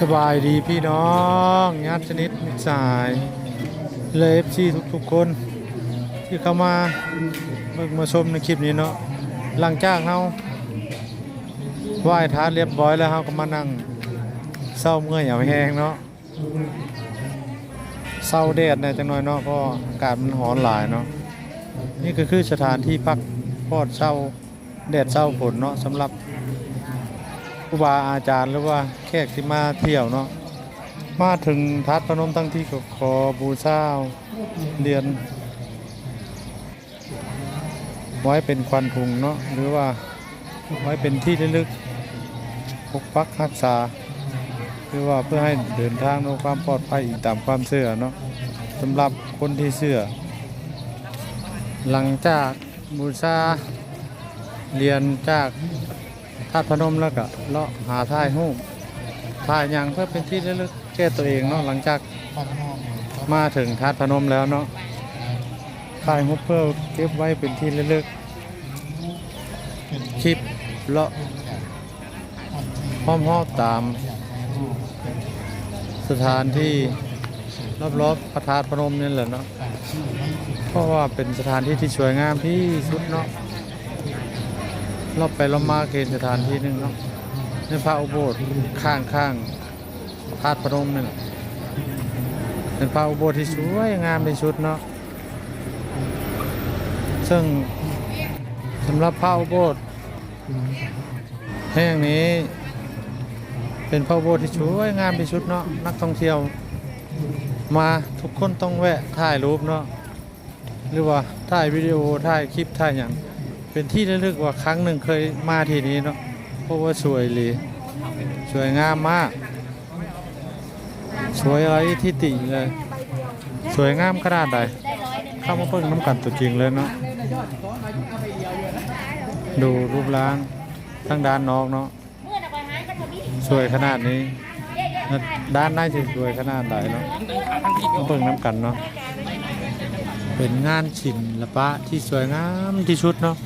สบายดีพี่น้องญาติชนิดมิสายเลฟซีทุกๆคนที่เข้ามามาชมในคลิปนี้เนาะหลังจากเฮาไหว้ท้าเรียบร้อยแล้วเฮาก็มานั่งเศร้าเมื่อยเอาแห้งเนาะเศร้าแดดเนี่ยจังหน่อยเนาะเพราะอากาศมันร้อนหลายเนาะนี่ก็คือสถานที่พักพอดเศร้าแดดเศร้าฝนเนาะสำหรับ ครูบาอาจารย์หรือว่าแขกที่มาเที่ยวเนาะมาถึงทัดพนมตั้งที่ก็ขอบูชาเรียนไว้เป็นควันถุงเนาะหรือว่าไว้เป็นที่ลึกปกปักรักษาหรือว่าเพื่อให้เดินทางด้วยความปลอดภัยอีกตามความเชื่อเนาะสำหรับคนที่เชื่อ หลังจากบูชาเรียนจาก ธาตุพนมแล้วก็เลาะหาท่ายหูปท่ายหยังเพื่อเป็นที่ระลึกแก้ตัวเองเนาะหลังจากมาถึงธาตุพนมแล้วเนาะท่ายหูปเพื่อเก็บไว้เป็นที่ระลึกคลิปเลาะพร้อมๆตาม สถานที่รอบๆพระธาตุพนมนี่แหละเนาะเพราะว่าเป็นสถานที่ที่สวยงามที่สุดเนาะ เราไปเรามาเกณฑ์สถานที่หนึ่งเนาะในพระอุโบสถข้างข้างๆธาตุพนมนี่แหละเป็นพระอุโบสถที่สวยงามที่สุดเนาะซึ่งสำหรับพระอุโบสถแห่งนี้ เป็นพระอุโบสถที่สวยงามที่สุดเนาะนักท่องเที่ยว มาทุกคนต้องแวะถ่ายรูปเนาะหรือว่าถ่ายวิดีโอถ่ายคลิปถ่ายอย่าง เป็นที่ระลึกว่าครั้งหนึ่งเคยมาที่นี้เนาะเพราะว่าสวยเลยสวยงามมาก สวยอะไรที่ติเลย สวยงามขนาดใดเข้ามาเพิ่งน้ำกันตัวจริงเลยเนาะดูรูปร่างทั้งด้านนอกเนาะสวยขนาดนี้ด้านในจะสวยขนาดใดเนาะมาเพิ่งน้ำกันเนาะเป็นงานศิลปะที่สวยงามที่สุดเนาะ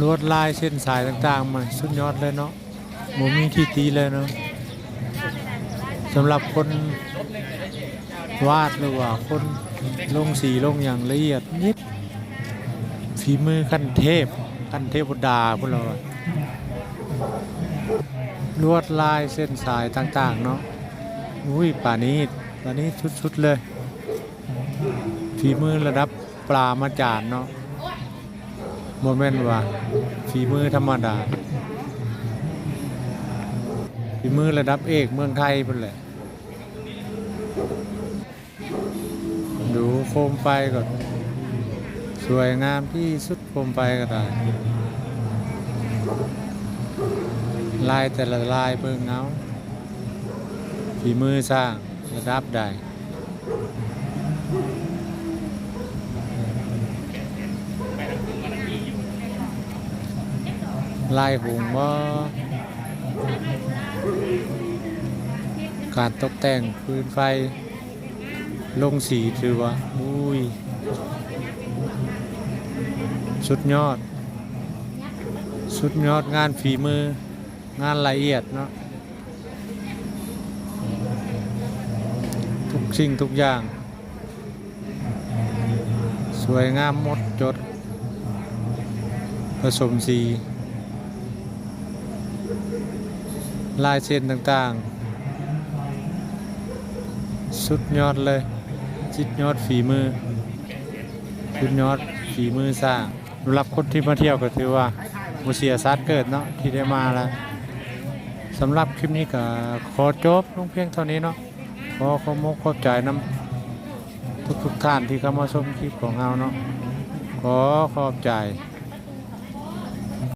ลวดลายเส้นสายต่างๆมาสุดยอดเลยเนาะหมูมีที่ตีเลยเนาะสำหรับคนวาดหรือว่าคนลงสีลงอย่างละเอียดนิดฝีมือขั้นเทพขั้นเทพดาพวกเราลวดลายเส้นสายต่างๆเนาะอุ้ยป่านี้ป่านี้สุดๆเลยฝีมือระดับปลามาจานเนาะ โมเมนต์ว่าฝีมือธรรมดาฝีมือระดับเอกเมืองไทยเป็นแหละดูโคมไฟก่อนสวยงามที่สุดโคมไฟก็ได้ลายแต่ละลายเบิ่งเงาฝีมือสร้างระดับใด ลายหงว่การตกแต่งพื้นไฟ ลงสีถือว่าอุ้ย สุดยอด สุดยอดงานฝีมือ งานละเอียดเนาะทุกสิ่งทุกอย่าง สวยงามหมดจด ผสมสี ลายเส้นต่างๆ สุดยอดเลยสุดยอดฝีมือสุดยอดฝีมือสร้างรับคนที่มาเที่ยวก็ถือว่าบุเสียซัดเกิดเนาะที่ได้มาแล้วสำหรับคลิปนี้ก็ขอจบลงเพียงเท่านี้เนาะขอขอมกขอบใจน้ำทุกๆท่านที่เข้ามาชมคลิปของเราเนาะขอขอบใจ